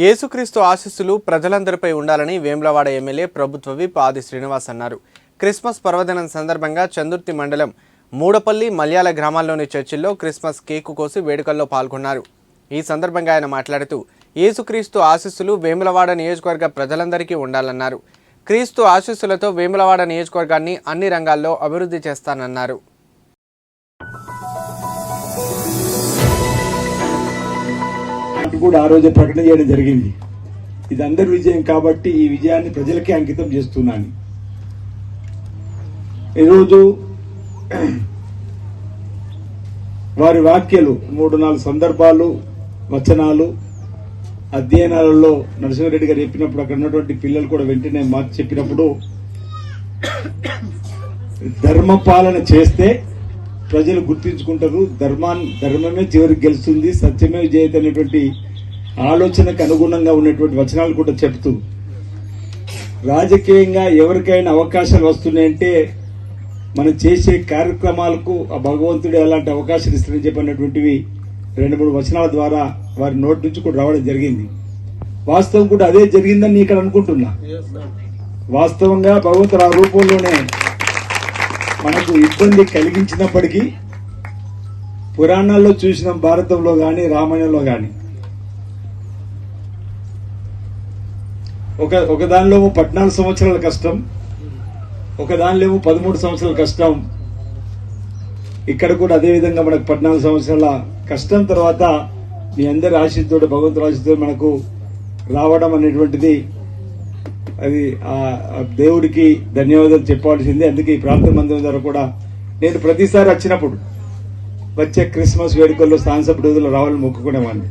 యేసుక్రీస్తు ఆశీస్సులు ప్రజలందరిపై ఉండాలని వేములవాడ ఎమ్మెల్యే ప్రభుత్వ విప్ ఆది శ్రీనివాస్ అన్నారు. క్రిస్మస్ పర్వదినం సందర్భంగా చందుర్తి మండలం మూడపల్లి మల్యాల గ్రామాల్లోని చర్చిల్లో క్రిస్మస్ కేకు కోసి వేడుకల్లో పాల్గొన్నారు. ఈ సందర్భంగా ఆయన మాట్లాడుతూ యేసుక్రీస్తు ఆశీస్సులు వేములవాడ నియోజకవర్గ ప్రజలందరికీ ఉండాలన్నారు. క్రీస్తు ఆశీస్సులతో వేములవాడ నియోజకవర్గాన్ని అన్ని రంగాల్లో అభివృద్ధి చేస్తానన్నారు. కూడా ఆ రోజే ప్రకటన చేయడం జరిగింది. ఇది అందరి విజయం కాబట్టి ఈ విజయాన్ని ప్రజలకే అంకితం చేస్తున్నాను. ఈరోజు వారి వాక్యలు మూడు నాలుగు సందర్భాలు వచనాలు అధ్యయనాలలో నరసింహారెడ్డి గారు చెప్పినప్పుడు అక్కడ ఉన్నటువంటి పిల్లలు కూడా వెంటనే మార్చి చెప్పినప్పుడు ధర్మ పాలన చేస్తే ప్రజలు గుర్తించుకుంటారు. ధర్మాన్ని ధర్మమే చివరికి గెలుస్తుంది సత్యమే జయత అనేటువంటి ఆలోచనకు అనుగుణంగా ఉన్నటువంటి వచనాలు కూడా చెప్తూ రాజకీయంగా ఎవరికైనా అవకాశాలు వస్తున్నాయంటే మనం చేసే కార్యక్రమాలకు ఆ భగవంతుడు ఎలాంటి అవకాశాలు ఇస్తారని చెప్పినటువంటివి రెండు మూడు వచనాల ద్వారా వారి నోటి నుంచి కూడా రావడం జరిగింది. వాస్తవం కూడా అదే జరిగిందని నేను ఇక్కడ అనుకుంటున్నా. వాస్తవంగా భగవంతుడు ఆ రూపంలోనే మనకు ఇబ్బంది కలిగించినప్పటికీ పురాణాల్లో చూసిన భారతంలో కానీ రామాయణంలో కానీ ఒక ఒక దానిలో పద్నాలుగు సంవత్సరాల కష్టం ఒక దానిలో పదమూడు సంవత్సరాల కష్టం. ఇక్కడ కూడా అదేవిధంగా మనకు పద్నాలుగు సంవత్సరాల కష్టం తర్వాత మీ అందరి ఆశీస్సుతో భగవంతుడు ఆశీస్సుతో మనకు రావడం అనేటువంటిది అది ఆ దేవుడికి ధన్యవాదాలు చెప్పాల్సిందే అందుకే ఈ ప్రాంతం మందిరం ద్వారా కూడా నేను ప్రతిసారి వచ్చినప్పుడు వచ్చే క్రిస్మస్ వేడుకల్లో సాంసప్ రోజుల్లో రావాలని మొక్కుకునేవాడిని.